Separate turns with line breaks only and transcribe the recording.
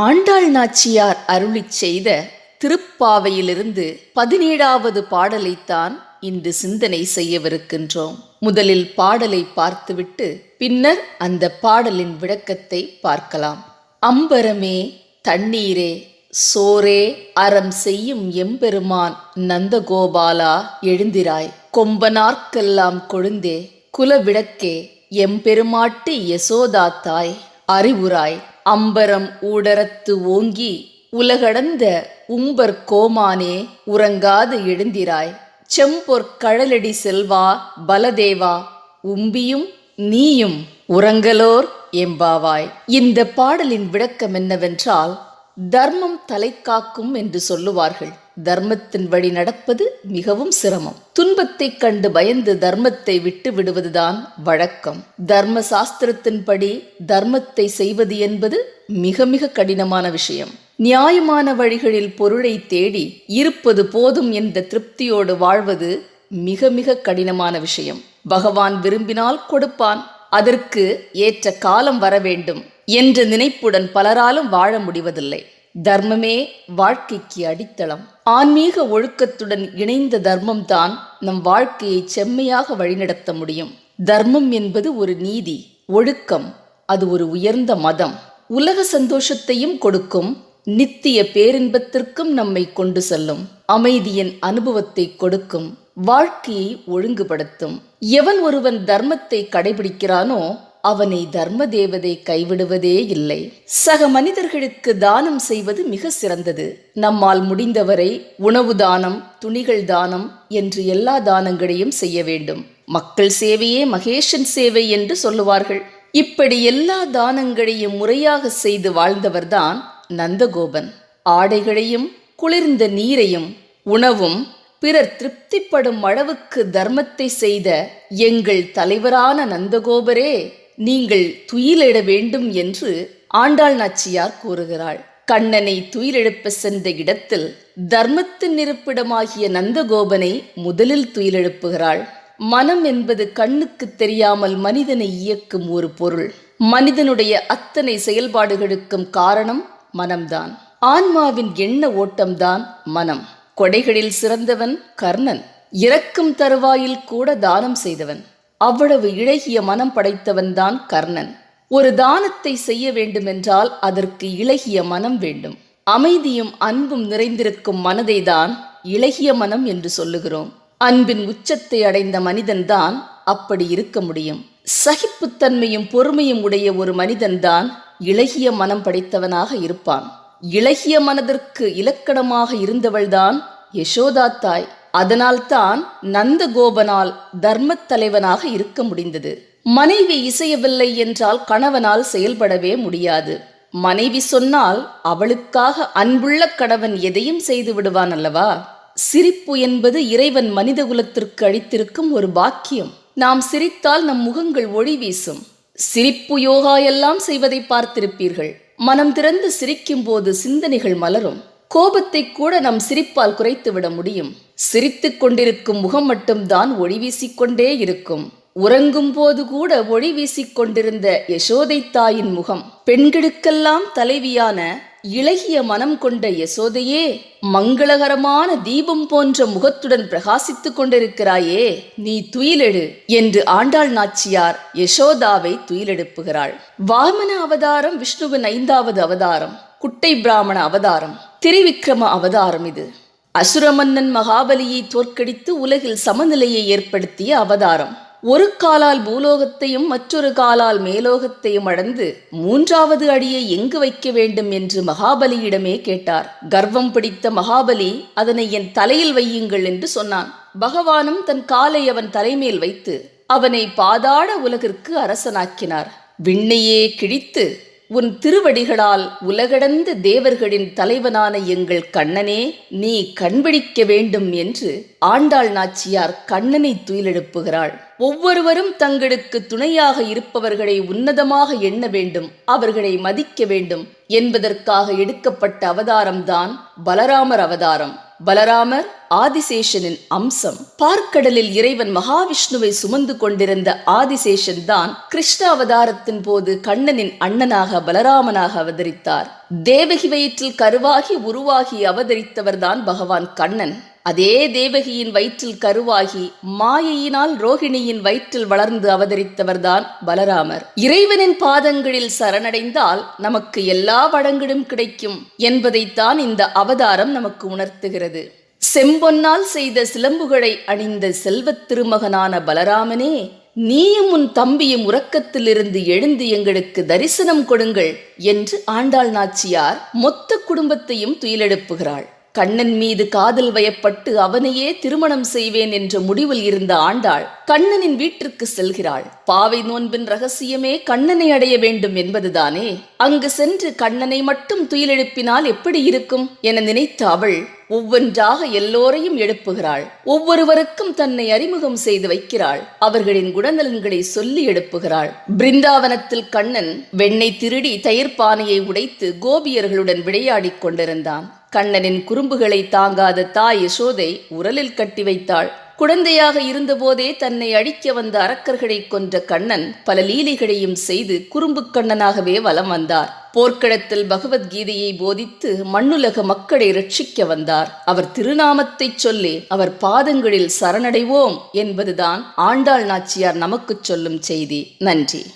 ஆண்டாள் நாச்சியார் அருளிச் செய்த திருப்பாவையிலிருந்து பதினேழாவது பாடலைத்தான் இன்று சிந்தனை செய்யவிருக்கின்றோம். முதலில் பாடலை பார்த்துவிட்டு பின்னர் அந்த பாடலின் விளக்கத்தை பார்க்கலாம். அம்பரமே தண்ணீரே சோரே அறம் செய்யும் எம்பெருமான் நந்தகோபாலா எழுந்திராய். கொம்பனார்க்கெல்லாம் கொழுந்தே குலவிளக்கே எம்பெருமாட்டு யசோதா தாய் அறிவுராய். அம்பரம் ஊடரத்து ஓங்கி உலகடந்த உம்பர் கோமானே உறங்காது எழுந்திராய். செம்பொற் கழலடி செல்வா பலதேவா உம்பியும் நீயும் உறங்கலோர் எம்பாவாய். இந்த பாடலின் விளக்கம் என்னவென்றால் தர்மம் தலை காக்கும் என்று சொல்லுவார்கள். தர்மத்தின் வழி நடப்பது மிகவும் சிரமம். துன்பத்தைக் கண்டு பயந்து தர்மத்தை விட்டு விடுவதுதான் வழக்கம். தர்ம சாஸ்திரத்தின்படி தர்மத்தை செய்வது என்பது மிக மிக கடினமான விஷயம். நியாயமான வழிகளில் பொருளை தேடி இருப்பது போதும் என்ற திருப்தியோடு வாழ்வது மிக மிக கடினமான விஷயம். பகவான் விரும்பினால் கொடுப்பான். அதற்கு ஏற்ற காலம் வர வேண்டும் என்ற நினைப்புடன் பலராலும் வாழ முடிவதில்லை. தர்மமே வாழ்க்கைக்கு அடித்தளம். ஆன்மீக ஒழுக்கத்துடன் இணைந்த தர்மம்தான் நம் வாழ்க்கையை செம்மையாக வழிநடத்த முடியும். தர்மம் என்பது ஒரு நீதி ஒழுக்கம் அது ஒரு உயர்ந்த மதம். உலக சந்தோஷத்தையும் கொடுக்கும் நித்திய பேரின்பத்திற்கும் நம்மை கொண்டு செல்லும். அமைதியின் அனுபவத்தை கொடுக்கும் வாழ்க்கையை ஒழுங்குபடுத்தும். எவன் ஒருவன் தர்மத்தை கடைபிடிக்கிறானோ அவனை தர்ம தேவதை கைவிடுவதே இல்லை. சக மனிதர்களுக்கு தானம் செய்வது மிக சிறந்தது. நம்மால் முடிந்தவரை உணவு தானம் துணிகள் தானம் என்று எல்லா தானங்களையும் செய்ய வேண்டும். மக்கள் சேவையே மகேஷன் சேவை என்று சொல்லுவார்கள். இப்படி எல்லா தானங்களையும் முறையாக செய்து வாழ்ந்தவர்தான் நந்தகோபன். ஆடைகளையும் குளிர்ந்த நீரையும் உணவும் பிறர் திருப்திப்படும் அளவுக்கு தர்மத்தை செய்த எங்கள் தலைவரான நந்தகோபரே! நீங்கள் துயிலிட வேண்டும் என்று ஆண்டாள் நாச்சியார் கூறுகிறாள். கண்ணனை துயிலெழுப்ப சென்ற இடத்தில் தர்மத்தின் இருப்பிடமாகிய நந்தகோபனை முதலில் துயிலெழுப்புகிறாள் மனம் என்பது கண்ணுக்கு தெரியாமல் மனிதனை இயக்கும் ஒரு பொருள். மனிதனுடைய அத்தனை செயல்பாடுகளுக்கும் காரணம் மனம்தான். ஆன்மாவின் எண்ண ஓட்டம்தான் மனம். கொடைகளில் சிறந்தவன் கர்ணன். இறக்கும் தருவாயில் கூட தானம் செய்தவன். அவ்வளவு இழகிய மனம் படைத்தவன்தான் கர்ணன். ஒரு தானத்தை செய்ய வேண்டுமென்றால் அதற்கு இளகிய மனம் வேண்டும். அமைதியும் அன்பும் நிறைந்திருக்கும் மனதை தான் இளகிய மனம் என்று சொல்லுகிறோம். அன்பின் உச்சத்தை அடைந்த மனிதன்தான் அப்படி இருக்க முடியும். சகிப்புத்தன்மையும் பொறுமையும் உடைய ஒரு மனிதன்தான் இளகிய மனம் படைத்தவனாக இருப்பான். இளகிய மனதிற்கு இலக்கணமாக இருந்தவள்தான் யசோதா தாய். அதனால்தான் நந்தகோபனால் தர்மத் தலைவனாக இருக்க முடிந்தது. மனைவி இசையவில்லை என்றால் கணவனால் செயல்படவே முடியாது. மனைவி சொன்னால் அவளுக்காக அன்புள்ள கணவன் எதையும் செய்து விடுவான் அல்லவா? சிரிப்பு என்பது இறைவன் மனித குலத்திற்கு அளித்திருக்கும் ஒரு பாக்கியம். நாம் சிரித்தால் நம் முகங்கள் ஒளி வீசும். சிரிப்பு யோகா எல்லாம் செய்வதை பார்த்திருப்பீர்கள். மனம் திறந்து சிரிக்கும் போது சிந்தனைகள் மலரும். கோபத்தை கூட நம் சிரிப்பால் குறைத்து விட முடியும். சிரித்துக் கொண்டிருக்கும் முகம் மட்டும்தான் ஒளி வீசிக்கொண்டே இருக்கும். உறங்கும் போது கூட ஒளி வீசிக்கொண்டிருந்த யசோதை தாயின் முகம். பெண்களுக்கெல்லாம் தலைவியான இளகிய மனம் கொண்ட யசோதையே மங்களகரமான தீபம் போன்ற முகத்துடன் பிரகாசித்துக் கொண்டிருக்கிறாயே நீ துயிலெடு என்று ஆண்டாள் நாச்சியார் யசோதாவை துயிலெடுப்புகிறாள். வாமன அவதாரம் விஷ்ணுவின் ஐந்தாவது அவதாரம் குட்டை பிராமண அவதாரம். திரிவிக்ரம அவதாரம் இது. அசுரமன்னன் மகாபலியை தோற்கடித்து உலகில் சமநிலையை ஏற்படுத்திய அவதாரம். ஒரு காலால் பூலோகத்தையும் மற்றொரு காலால் மேலோகத்தையும் அடந்து மூன்றாவது அடியை எங்கு வைக்க வேண்டும் என்று மகாபலியிடமே கேட்டார். கர்வம் பிடித்த மகாபலி அதனை என் தலையில் வையுங்கள் என்று சொன்னான். பகவானும் தன் காலை அவன் தலைமேல் வைத்து அவனை பாதாட உலகிற்கு அரசனாக்கினார். விண்ணையே கிழித்து உன் திருவடிகளால் உலகடந்த தேவர்களின் தலைவனான எங்கள் கண்ணனே நீ கண்பிடிக்க வேண்டும் என்று ஆண்டாள் நாச்சியார் கண்ணனை துயிலெழுப்புகிறாள். ஒவ்வொருவரும் தங்களுக்கு துணையாக இருப்பவர்களை உன்னதமாக எண்ண வேண்டும் அவர்களை மதிக்க வேண்டும். என்பதற்காக எடுக்கப்பட்ட அவதாரம்தான் பலராமர் அவதாரம். பலராமர் ஆதிசேஷனின் அம்சம். பார்க்கடலில் இறைவன் மகாவிஷ்ணுவை சுமந்து கொண்டிருந்த ஆதிசேஷன் தான் கிருஷ்ண அவதாரத்தின் போது கண்ணனின் அண்ணனாக பலராமனாக அவதரித்தார். தேவகி வயிற்றில் கருவாகி உருவாகி அவதரித்தவர்தான் பகவான் கண்ணன். அதே தேவகியின் வயிற்றில் கருவாகி மாயையினால் ரோகிணியின் வயிற்றில் வளர்ந்து அவதரித்தவர்தான் பலராமர். இறைவனின் பாதங்களில் சரணடைந்தால் நமக்கு எல்லா வளங்களும் கிடைக்கும் என்பதைத்தான் இந்த அவதாரம் நமக்கு உணர்த்துகிறது. செம்பொன்னால் செய்த சிலம்புகளை அணிந்த செல்வத் திருமகனான பலராமனே நீயும் உன் தம்பியும் உறக்கத்திலிருந்து எழுந்து எங்களுக்கு தரிசனம் கொடுங்கள் என்று ஆண்டாள் நாச்சியார் மொத்த குடும்பத்தையும் துயிலெழுப்புகிறாள் கண்ணன் மீது காதல் வயப்பட்டு அவனையே திருமணம் செய்வேன் என்ற முடிவில் இருந்த ஆண்டாள் கண்ணனின் வீட்டிற்கு செல்கிறாள். பாவை நோன்பின் ரகசியமே கண்ணனை அடைய வேண்டும் என்பதுதானே? அங்கு சென்று கண்ணனை மட்டும் துயிலெழுப்பினால் எப்படி இருக்கும்? என நினைத்த அவள் ஒவ்வொன்றாக எல்லோரையும் எழுப்புகிறாள். ஒவ்வொருவருக்கும் தன்னை அறிமுகம் செய்து வைக்கிறாள். அவர்களின் குணநலன்களை சொல்லி எழுப்புகிறாள். பிருந்தாவனத்தில் கண்ணன் வெண்ணை திருடி தயிர் பானையை உடைத்து கோபியர்களுடன் விளையாடிக் கொண்டிருந்தான். கண்ணனின் குறும்புகளை தாங்காத தாய் யசோதை உரலில் கட்டி வைத்தாள். குழந்தையாக இருந்தபோதே தன்னை அழிக்க வந்த அரக்கர்களை கொன்ற கண்ணன் பல லீலைகளையும் செய்து குறும்பு கண்ணனாகவே வலம் வந்தார். போர்க்களத்தில் பகவத்கீதையை போதித்து மண்ணுலக மக்களை ரட்சிக்க வந்தார். அவர் திருநாமத்தைச் சொல்லி அவர் பாதங்களில் சரணடைவோம் என்பதுதான் ஆண்டாள் நாச்சியார் நமக்குச் சொல்லும் செய்தி. நன்றி.